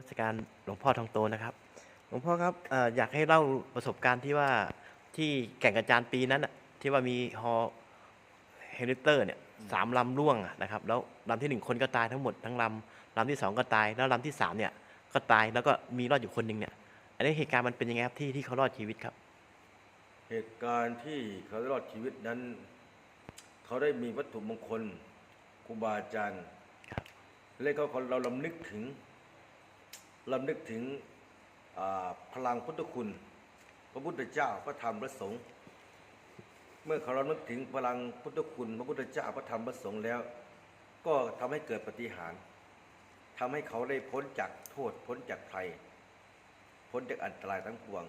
มัสการหลวงพ่อทองโตนะครับ หลวงพ่อครับเอ่ออยากให้เล่าประสบการณ์ที่ว่าที่แก่งกระจานปีนั้นน่ะที่ว่ามีฮอเฮลิคอปเตอร์เนี่ยสามลำล่วงอะนะครับ แล้วลำที่หนึ่งคนก็ตายทั้งหมดทั้งลำลำที่สองก็ตาย แล้วลำที่สามเนี่ยก็ตายแล้วก็มีรอดอยู่คนหนึ่งเนี่ย อันนี้เหตุการณ์มันเป็นยังไงครับที่ที่เขารอดชีวิตครับ เหตุการณ์ที่เขารอดชีวิตนั้น เขาได้มีวัตถุมงคลครูบาอาจารย์ครับและก็เราลำนึกถึง ลำนึกถึงอ่าพลังพุทธคุณ พระพุทธเจ้าพระธรรมพระสงฆ์เมื่อเขาเรานึกถึงพลังพุทธคุณ พระพุทธเจ้าพระธรรมพระสงฆ์แล้ว ก็ทำให้เกิดปฏิหารย์ทำให้เขาได้พ้นจากโทษพ้นจากภัย พ้นจากอันตรายทั้งปวง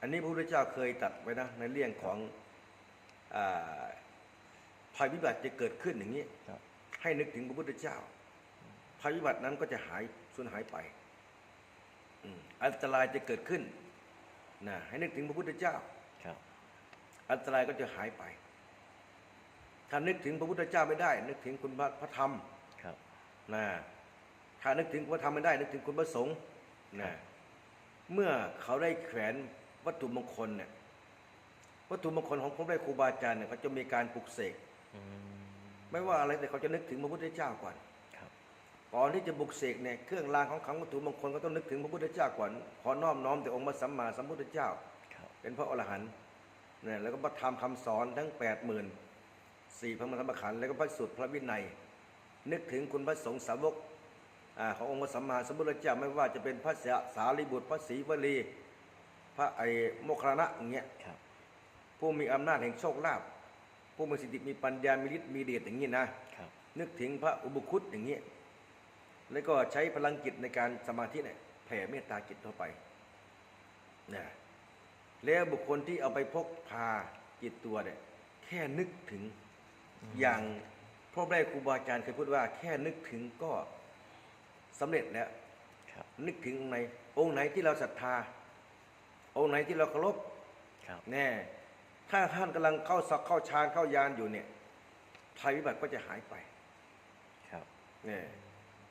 อันนี้พระพุทธเจ้าเคยตรัดไว้นะในเรื่องของอาภัยพิบัติจะเกิดขึ้นอย่างนี้ครับให้นึกถึงพระพุทธเจ้าภัยพิบัตินั้นก็จะหายสูญหายไป อืมอันตรายจะเกิดขึ้นนะให้นึกถึงพระพุทธเจ้าครับอันตรายก็จะหายไป ถ้านึกถึงพระพุทธเจ้าไม่ได้ นึกถึงคุณพระพระธรรมครับนะถ้านึกถึงพระธรรมไม่ได้ นึกถึงคุณพระสงฆ์นะเมื่อเขาได้แขวนวัตถุมงคลเนี่ยวัตถุมงคลของพระได้ครูบาอาจารย์เนี่ยเขาจะมีการปลุกเสกอืมไม่ว่าอะไรแต่เขาจะนึกถึงพระพุทธเจ้าก่อนครับ ก่อนที่จะบุกเสกเนี่ยเครื่องรางของขลังวัตถุมงคลก็ต้องนึกถึงพระพุทธเจ้าก่อนขอน้อมน้อมแต่องค์พระสัมมาสัมพุทธเจ้าครับเป็นพระอรหันต์เนี่ยแล้วก็พระธรรมคำสอนทั้งแปดหมื่นสี่พระมหาธรรมขันธ์แล้วก็พระสุตรพระวินัย นึกถึงคุณพระสงฆ์สาวกอ่าขององค์พระสัมมาสัมพุทธเจ้าไม่ว่าจะเป็นพระสารีบุตรพระศรีวลีพระไอโมคคัลลานะอย่างเงี้ยครับผู้มีอำนาจแห่งโชคลาภผู้มีสิทธิมีปัญญามีฤทธิ์มีเดชอย่างนี้นะครับนึกถึงพระอุปคุตอย่างนี้ แล้วก็ใช้พลังจิตในการสมาธิเนี่ยแผ่เมตตาจิตเข้าไปนะแล้วบุคคลที่เอาไปพกพาจิตตัวเนี่ยแค่นึกถึงอย่างพ่อแม่ครูบาอาจารย์เคยพูดว่า แค่นึกถึงก็สำเร็จแล้วครับนึกถึงองค์ไหนองค์ไหนที่เราศรัทธา องค์ไหนที่เราเคารพครับแน่ถ้าท่านกำลังเข้าสักเข้าฌานเข้ายานอยู่เนี่ยภัยพิบัติก็จะหายไป ครับเนี่ย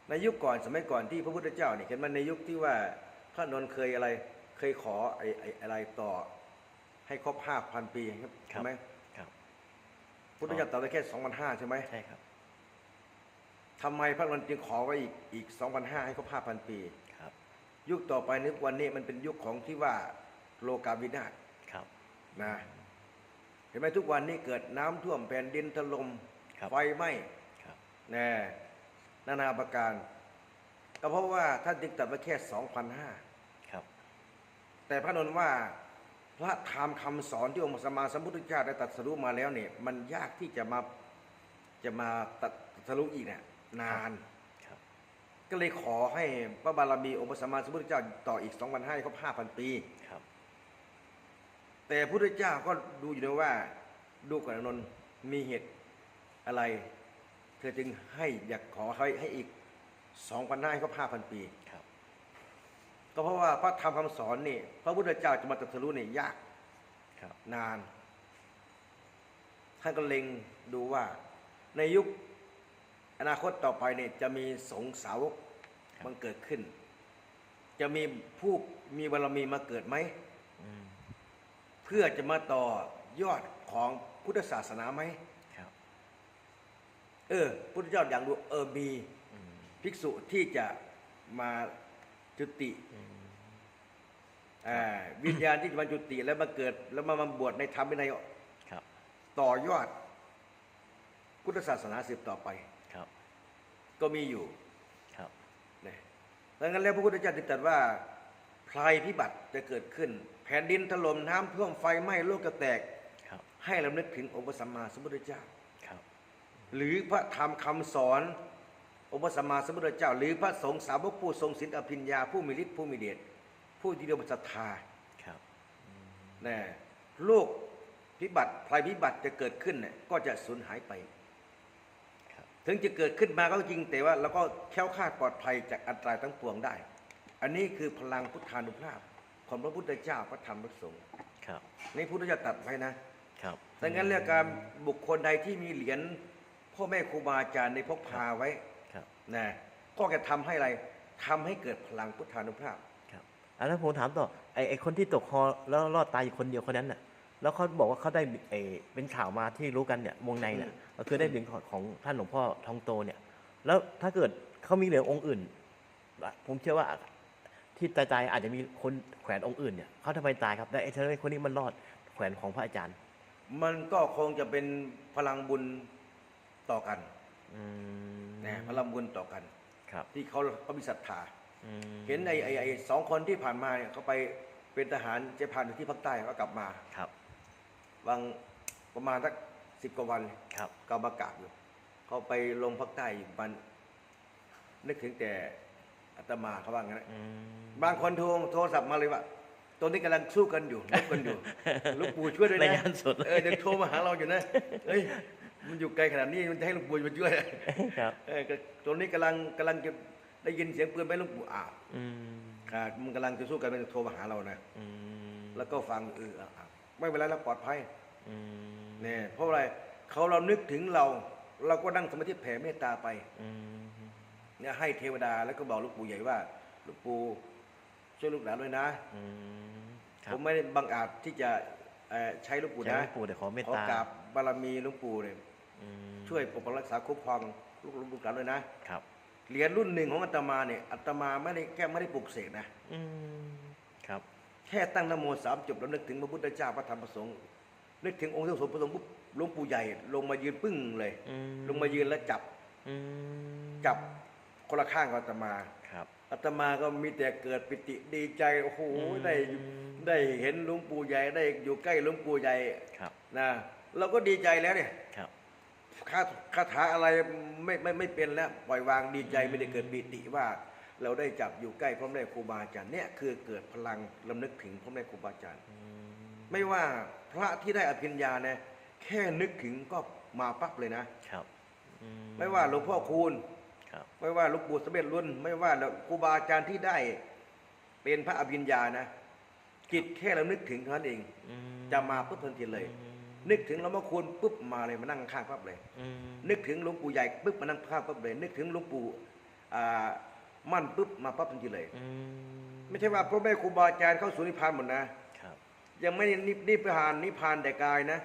ในยุคก่อนสมัยก่อนที่พระพุทธเจ้าเนี่ยเห็นมันในยุคที่ว่าพระนนท์เคยอะไรเคยขอไอ้ไอ้อะไรต่อ ให้ครบห้าพันปีครับครัใช่บไหมครับพุทธเจ้าตรัสไว้แค่สองพันห้าใช่ไหมใช่ครับทำไมพระนนท์จึงขอไว้อีกอีกสองพันห้าให้ครบห้าพันปีครับ ยุคต่อไปนึกวันนี้มันเป็นยุคของที่ว่าโลกาวินาศครับนะเห็นไหมทุกวันนี้เกิดน้ำท่วมแผ่นดินถล่มครับไฟไหม้ครับแน่นานาประการ ก็เพราะว่าท่านจึงตัดไว้แค่สองพันห้าครับ แต่พระนนท์ว่าพระธรรมคำสอนที่องค์พระสัมมาสัมพุทธเจ้าได้ตรัสรู้มาแล้วเนี่ย มันยากที่จะมาจะมาตรัสรู้อีกเนี่ยนานครับก็เลยขอให้พระบารมีองค์พระสัมมาสัมพุทธเจ้าต่ออีก2 5 0 0ให้ครบ5,000ปีครับ แต่พระพุทธเจ้าก็ดูอยู่นะว่าดูก่อนอานนท์มีเหตุอะไร เธอจึงให้อยากขอให้ให้อีก2 5 0 0ให้ครบ5,000ปีครับ ก็เพราะว่าพระธรรมคำสอนนี่พระพุทธเจ้าจะมาตรัสรู้เนี่ยยากครับ นาน ท่านก็เล็งดูว่าในยุคอนาคตต่อไปเนี่ยจะมีสงฆ์สาวกครับมันเกิดขึ้น จะมีผู้มีบารมีมาเกิดไหมอืมเพื่อจะมาต่อยอดของพุทธศาสนาไหมครับ เออพุทธเจ้าอย่างดูเออมีอืมภิกษุที่จะมาจุติอืมอ่าวิญญาณที่จะมาจุติแล้วมาเกิด แล้วมามาบวชในธรรมวินัยครับต่อยอดพุทธศาสนาสืบต่อไปครับ ก็มีอยู่ครับนะดังนั้นแล้วพระพุทธเจ้าจึงตรัสว่าภัยพิบัติจะเกิดขึ้น แผ่นดินถล่มน้ำท่วมไฟไหม้โลกจะแตกครับให้เรานึกถึงองค์พระสัมมาสัมพุทธเจ้าครับ หรือพระธรรมคำสอนองค์พระสัมมาสัมพุทธเจ้า หรือพระสงฆ์สาวกผู้ทรงศีลอภิญญาผู้มีฤทธิ์ผู้มีเดชผู้ที่เรียกว่าศรัทธาครับนะโลกพิบัติภัยพิบัติจะเกิดขึ้นเนี่ยก็จะสูญหายไปครับถึงจะเกิดขึ้นมาก็จริงแต่ว่าเราก็แคล้วคลาดปลอดภัยจากอันตรายทั้งปวงได้ อันนี้คือพลังพุทธานุภาพ ของพระพุทธเจ้าพระธรรมพระสงฆ์ครับในพุทธเจ้าตรัดไว้นะครับดังนั้นเรื่องการบุคคลใดที่มีเหรียญ พ่อแม่ครูบาอาจารย์ในพกพาไว้ครับนะก็จะทำให้อะไรทำให้เกิดพลังพุทธานุภาพครับอะแล้วผมถามต่อไอ้ไอ้คนที่ตกคอแล้วรอดตายอยู่คนเดียวคนนั้นน่ะแล้วเขาบอกว่าเขาได้ไอ้เป็นข่าวมาที่รู้กันเนี่ยวงในเนี่ยก็คือได้เหรียญของของท่านหลวงพ่อทองโตเนี่ย แล้วถ้าเกิดเขามีเหรียญองค์อื่น ผมเชื่อว่าที่ตายๆอาจจะมีคนแขวนองค์อื่นเนี่ยเขาทำไมตายครับแต่ไอ้เธอคนนี้มันรอดแขวนของพระอาจารย์ มันก็คงจะเป็นพลังบุญ ต่อกันอืมนะพลังบุญต่อกัน ครับที่เขาเขามีศรัทธา อืมเห็นไอ้ไอ้ไอ้สองคนที่ผ่านมาเนี่ยเขาไปเป็นทหารเจะผ่านอยู่ที่ภาคใต้ก็กลับมาครับบางประมาณสักสิบกว่าวันครับก็มากราบอยู่เขาไปลงภาคใต้อยู่มันนึกถึงแต่อาตมาเขาว่างั้นนะอืม บางคนโทรโทรศัพท์มาเลยว่าตัวนี้กำลังสู้กันอยู่ลบกันอยู่หลูกปู่ช่วยด้วยรายนะงานสดเออจะโทรมาหาเราอยู่นะเฮ้ย มันอยู่ไกลขนาดนี้มันจะให้หลูกปู่มาช่วยครับเออก็ตัวนี้กำลังกำลังจะได้ยินเสียงปืนไหมหลูกปู่อ้าวอืมอ่ามันกำลังจะสู้กันมันโทรมาหาเรานะอืมแล้วก็ฟังเอออะอะไม่เป็นไรเราปลอดภัยอืมเนี่ยเพราะอะไรเขาเรานึกถึงเรา เราก็นั่งสมาธิแผ่เมตตาไปอืมเนี่ยให้เทวดาแล้วก็บอกหลูกปู่ใหญ่ว่าหลูกปู่ช่วยลูกหลานด้วยนะอืมครัผบมไม่ได้บังอาจที่จะเอ่อใช้หลูกปู่ใช้นะหลวงปู่แต่ขอเมตขอตากราบบารมีหลูกปู่เนี่ยอืม ช่วยปกปักรักษาคุ้มครองลูกลูกหลานด้วยนะครับเหรียญรุ่นหนึ่งของอาตมาเนี่ยอาตมาไม่ได้แค่ไม่ได้ปลุกเสกนะอืมครับ แค่ตั้งนะโมสามจบแล้วนึกถึงพระพุทธเจ้าพระธรรมพระสงฆ์นึกถึงองค์ที่สมประสงค์ปุ๊บหลวงปู่ใหญ่ ลงมายืนปึ้งเลยอืมลงมายืนแล้วจับอืมจับคนละข้างกับอาตมาครับอาตมาก็มีแต่เกิดปิติดีใจโอ้โหอืมได้ได้เห็นหลวงปู่ใหญ่ได้อยู่ใกล้หลวงปู่ใหญ่ครับนะเราก็ดีใจแล้วเนี่ยครับคาคาถาอะไรไม่ไม่ไม่เป็นแล้วปล่อยวางดีใจไม่ได้เกิดปิติว่า เราได้จับอยู่ใกล้พระแม่ครูบาอาจารย์เนี่ยคือเกิดพลังลำนึกถึงพระแม่ครูบาอาจารย์อืมไม่ว่าพระที่ได้อภิญญาเนี่ยแค่นึกถึงก็มาปั๊บเลยนะครับอืไม่ว่าหลวงพ่อคูณครับไม่ว่าหลวงปู่สมเด็จรุ่น ไม่ว่าครูบาอาจารย์ที่ได้เป็นพระอภิญญานะจิตแค่เรานึกถึงเท่านั้นเองอืมจะมาปุ๊บทันทีเลยอืม นึกถึงหลวงพ่อคูณปุ๊บมาเลยมานั่งข้างปั๊บเลยอืมนึกถึงหลวงปู่ใหญ่ปุ๊บมานั่งข้างปั๊บเลย นึกถึงหลวงปู่อ่ามั่นปุ๊บมาปั๊บทันทีเลยอืมไม่ใช่ว่าพระแม่ครูบาอาจารย์เข้าสู่นิพพานหมดนะครับยังไม่ได้นิพนิพพานนิพพานแต่กายนะ